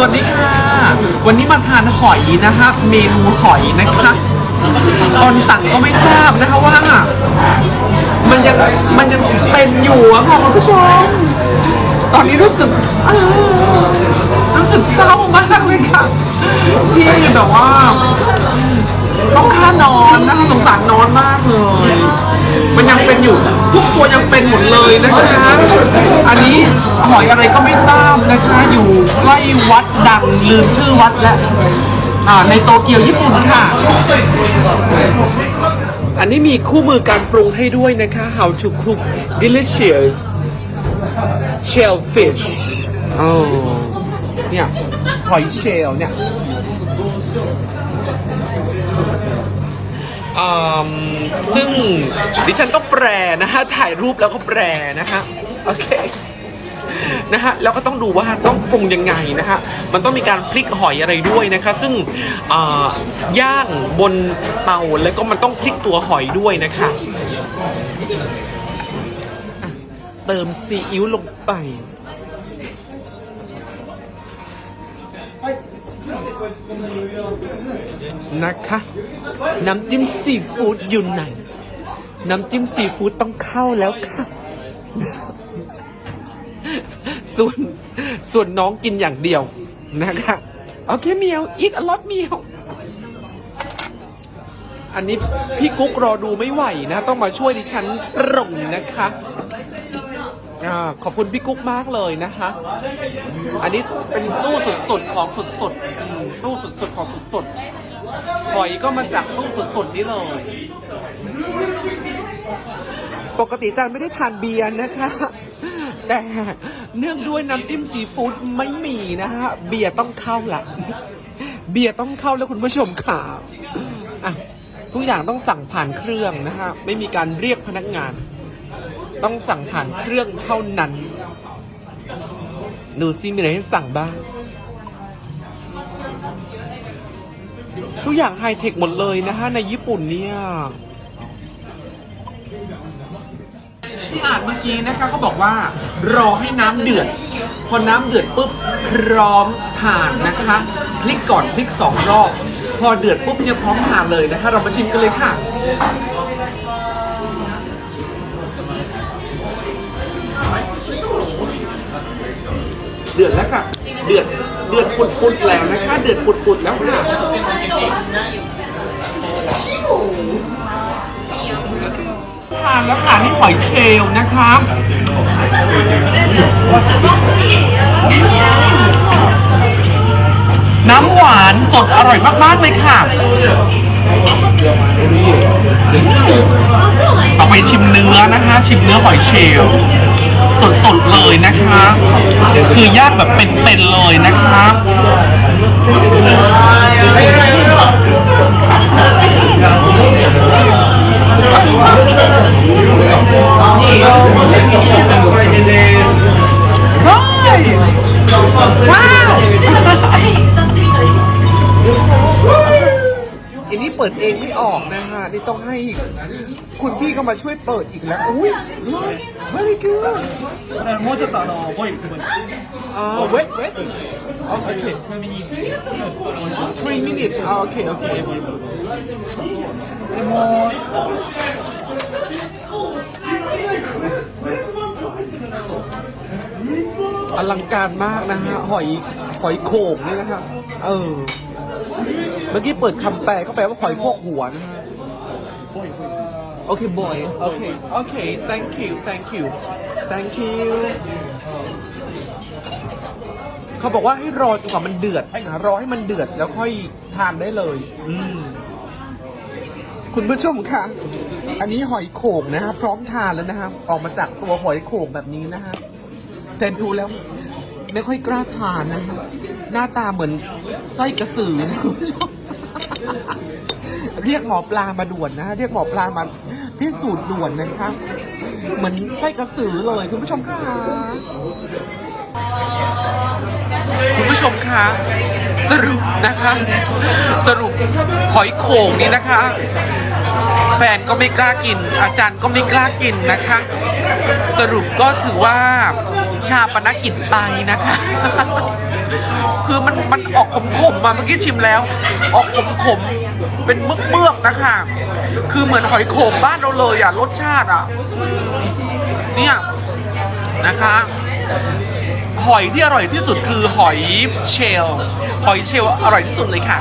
สวัสดีค่ะ วันนี้มาทานหอยนะคะเมนูหอยนะคะตอนสั่งก็ไม่ทราบนะคะว่า มันยังมันยังเป็นอยู่อะค่ะคุณผู้ชม ตอนนี้รู้สึกอ่ารู้สึกเศร้ามากเลยค่ะที่แบบว่า ต้องค่านอนนะคะสงสารนอนมากเลย มันยังเป็นอยู่ ทุกตัวยังเป็นหมดเลยนะคะ อันนี้หอยอะไรก็ไม่ทราบนะคะ อยู่ใกล้วัดดังลืมชื่อวัดแล้วอ่าในโตเกียวญี่ปุ่นค่ะ อันนี้มีคู่มือการปรุงให้ด้วยนะคะ how to cook delicious shellfish อ๋อเนี่ยหอยเชลล์เนี่ย อืมซึ่งดิฉันต้องแปลนะฮะถ่ายรูปแล้วก็แปลนะฮะโอเคนะฮะแล้วก็ต้องดูว่าต้องปรุงยังไงนะฮะมันต้องมีการพลิกหอยอะไรด้วยนะคะ ซึ่งย่างบนเตาแล้วก็มันต้องพลิกตัวหอยด้วยนะคะเติมซีอิ๊วลงไป นะคะ น้ำจิ้มซีฟู้ดอยู่ไหน น้ำจิ้มซีฟู้ดต้องเข้าแล้วค่ะ ส่วนส่วนน้องกินอย่างเดียวนะคะโอเคเมียวอีทอลอตเมียวอันนี้พี่กุ๊กรอดูไม่ไหวนะ ต้องมาช่วยดิฉันปรุงนะคะ อ่าขอบคุณพี่กุ๊กมากเลยนะคะ อันนี้เป็นตู้สุดๆของสุดๆอืมตู้สุดๆของสุดๆหอยก็มาจากตู้สุดๆนี้เลย ปกติจันไม่ได้ทานเบียร์นะคะ แต่เนื่องด้วยน้ำจิ้มซีฟู้ดไม่มีนะฮะ เบียร์ต้องเข้าละเบียร์ต้องเข้าแล้วคุณผู้ชมขาอะทุกอย่างต้องสั่งผ่านเครื่องนะฮะ ไม่มีการเรียกพนักงาน ต้องสั่งผ่านเครื่องเท่านั้น ดูซิมีอะไรให้สั่งบ้าง ทุกอย่างไฮเทคหมดเลยนะฮะ ในญี่ปุ่นเนี่ยที่อ่านเมื่อกี้นะคะเขาบอกว่า รอให้น้ำเดือด พอน้ำเดือดปุ๊บพร้อมทานนะคะพลิกก่อนพลิกสองรอบ พอเดือดปุ๊บเนี่ยพร้อมทานเลยนะคะ เรามาชิมกันเลยค่ะ เดือดแล้วค่ะ เดือดเดือดปุดๆแล้วนะคะ เดือดปุดๆแล้วค่ะทานแล้วค่ะนี่หอยเชลล์นะคะน้ำหวานสดอร่อยมากๆเลยค่ะ ต่อไปชิมเนื้อนะคะ ชิมเนื้อหอยเชลล์ สดๆเลยนะคะ คือย่างแบบเป็นๆเลยนะคะว้าวอันนี้เปิดเองไม่ออกนะฮะนี่ต้องให้ คุณพี่ก็มาช่วยเปิดอีกแล้ว อุ้ย very good もうちょっとあのボイルボイル อ่า wait wait โอเค three minutes อ่าโอเค โอเค でもう อลังการมากนะฮะ หอย หอยโข่งนี่นะฮะ เออ เมื่อกี้เปิดคำแปลก็แปลว่าหอยพวกหัวนะฮะ โอเคบอยโอเคโอเค thank you thank you thank you เขาบอกว่าให้รอจนกว่ามันเดือดนะรอให้มันเดือดแล้วค่อยทานได้เลย อืมคุณผู้ชมคะอันนี้หอยโข่งนะฮะพร้อมทานแล้วนะครับ ออกมาจากตัวหอยโข่งแบบนี้นะฮะแต่ดูแล้วไม่ค่อยกล้าทานนะฮะหน้าตาเหมือนไส้กระสือนะคุณผู้ชมเรียกหมอปลามาด่วนนะ เรียกหมอปลามา พิสูจน์ด่วนนะครับเหมือนไส้กระสือเลยคุณผู้ชมค่ะคุณผู้ชมคะสรุปนะคะ สรุปหอยโข่งนี่นะคะ แฟนก็ไม่กล้ากิน อาจารย์ก็ไม่กล้ากินนะคะ สรุปก็ถือว่าชาปนกิจไปนะคะ คือมันมันออกขมๆมมาเมื่อกี้ชิมแล้ว ออกขมๆเป็นเมือกๆนะคะคือเหมือนหอยโขมบ้านเราเลยอะรสชาติอะเนี่ยนะคะหอยที่อร่อยที่สุดคือหอยเชลล์หอยเชลล์อร่อยที่สุดเลยค่ะ